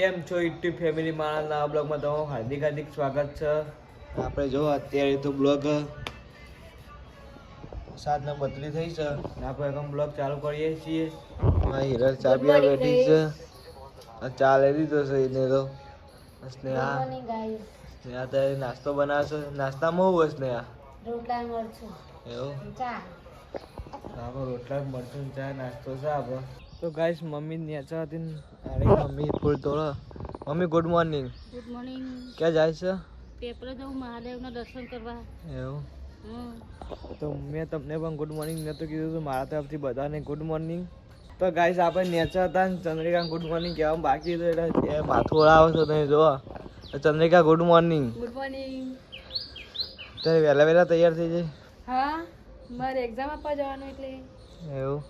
કેમ છો YouTube family? મારા નવા બ્લોગમાં તમારું હાર્દિક હાર્દિક સ્વાગત છે. આપણે જો અત્યારે તો બ્લોગ સાત ને બદલી થઈ છે. આપણે એકમ બ્લોગ ચાલુ કરીએ છીએ. હા હિરલ ચા પીવા બેઠી છે. ચા લઈ લીધો છે એને તો. સ્નેહા. સ્નેહા ત્યારે નાસ્તો બનાવશે. નાસ્તામાં હું હોય સ્નેહા? રોટલા મરચું. એવું? ચા. આપણે રોટલા મરચું ચા નાસ્તો છે આપણે. તો ગાઈસ મમ્મી નેચા હતી અરે મમ્મી ફૂલ તોડો mummy good morning good morning ક્યાં જાય છે? પેપર જવું મહાદેવના દર્શન કરવા. એવું? તો મેં તમને પણ ગુડ મોર્નિંગ નહોતું કીધું તો મારા તરફથી બધાને ગુડ મોર્નિંગ તો ગાઈસ આપણે નેચર હતા ને ચંદ્રિકા ગુડ મોર્નિંગ કહેવા બાકી હતું એટલે એ માથું ઓળાવો છો તમે જોવા Chandrika good morning good morning ત્યારે વહેલા વહેલા તૈયાર થઈ જાય હા મારે એક્ઝામ આપવા જવાનું એટલે. એવું?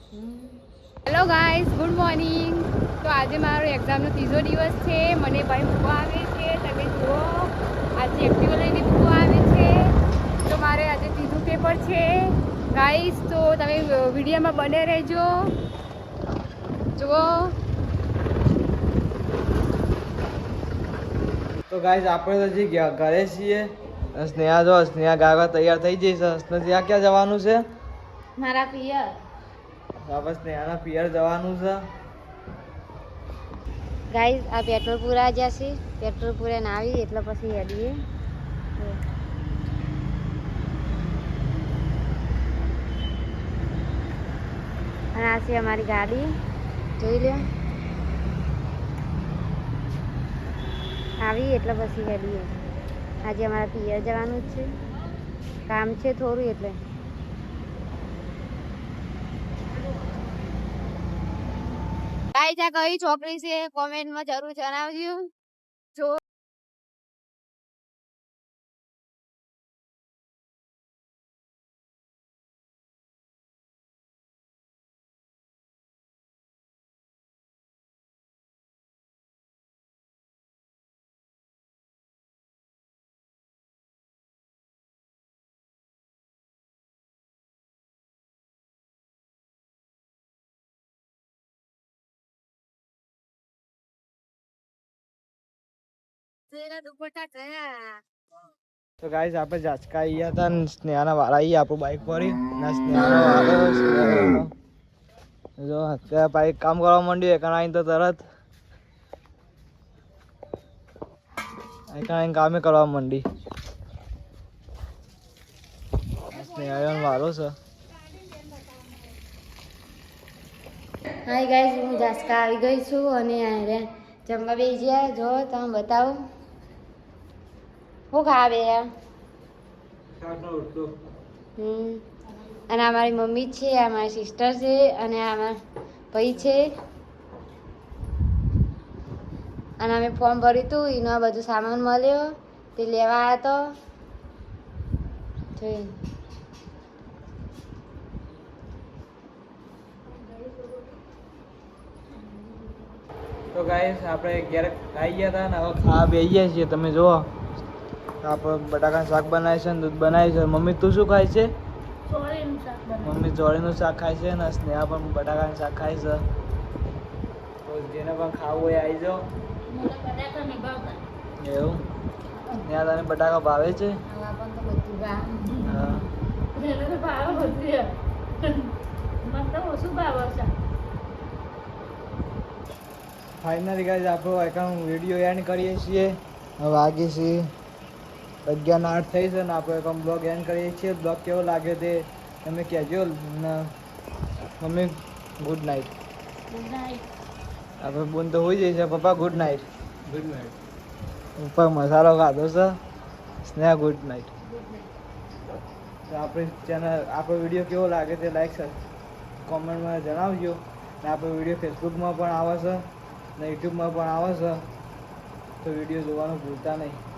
હેલો ગાઈઝ ગુડ મોર્નિંગ તો આજે મારો એક્ઝામનો ત્રીજો દિવસ છે. મને ભાઈ મૂકવા આવે છે. તમે જુઓ આજે એક્ટિવ લઈને મૂકવા આવે છે. તો મારે આજે ત્રીજું પેપર છે. ગાઈઝ તો તમે વિડીયોમાં બને રહેજો. જુઓ. તો ગાઈસ આપણે તો હજી ઘરે છીએ. સ્નેહા જો સ્નેહા ગાવા તૈયાર થઈ જઈશ. છે સ્નેહા ક્યાં જવાનું છે? મારા પિયર. આપણે સ્નેહાના પિયર જવાનું છે. ગાઈઝ આ પેટ્રોલ પૂરા જશે પેટ્રોલ પૂરે ના આવી, એટલે પછી હેડીએ. અને આ છે અમારી ગાડી. જોઈ લો આવી, એટલે પછી હેડીએ. આજે અમારા પિયર જવાનું જ છે. કામ છે થોડું એટલે. ગાઈઝ ત્યાં કઈ છોકરી છે? કોમેન્ટમાં જરૂર જણાવજો. તો ગાઈસ આપણે જાચકા આવ્યા હતા ને સ્નેહાના વાળા આવી આપણું બાઈક પર ના સ્નેહાનો. જો અત્યારે બાઈક કામ કરવા માંડ્યું એકણ આવીને તો તરત. એકણ આવીને કામે કરવા માંડી. સ્નેહાનો વાળો છે. હાય ગાઈસ હું જાસ્કા આવી ગઈ છું અને જમવા બેસી ગયા. જો તમે બતાવો. શું ખાવે હમ. અને આ મારી મમ્મી છે આ મારી સિસ્ટર છે અને આ મારા ભાઈ છે. અને અમે ફોર્મ ભર્યું હતું એનો બધું સામાન મળ્યો તે લેવા આવ્યો હતો જોઈ. તો ગાઈસ આપણે ક્યારેક ખાઈ ગયા હતા ને હવે ખાવા બેસી ગયા છીએ તમે જુઓ. આપણે બટાકાનું શાક બનાવે છે ને દૂધ બનાવે છે મમ્મી તું શું ખાય છે? મમ્મી ચોળીનું શાક ખાય છે ને સ્નેહા પણ બટાકાનું શાક ખાય છે. તો જેને પણ ખાવું હોય આવી જાઓ. એવું? ત્યાં તને બટાકા ભાવે છે? ફાઇનલી ગાઈઝ આપણો એકાઉન્ટ વીડિયો એન્ડ કરીએ છીએ. વાગીએ વાગે છે. અગિયાર ને આઠ થઈ છે ને આપણે એકાઉન્ટ બ્લોગ એન્ડ કરીએ છીએ. બ્લોગ કેવો લાગ્યો તે તમે કહેજો. ને mummy good night good night આપણે બોન તો હોઈ જાય છે. પપ્પા ગુડ નાઇટ ગુડ નાઇટ પપ્પા મસાલો ખાધો છે. સ્નેહ ગુડ નાઇટ તો આપણી ચેનલ આપણો વીડિયો કેવો લાગે તે લાઈક કોમેન્ટમાં જણાવજો. ને આપણો વીડિયો ફેસબુકમાં પણ આવે છે. ને યુટ્યુબમાં પણ આવે છે. તો વીડિયો જોવાનું ભૂલતા નહીં.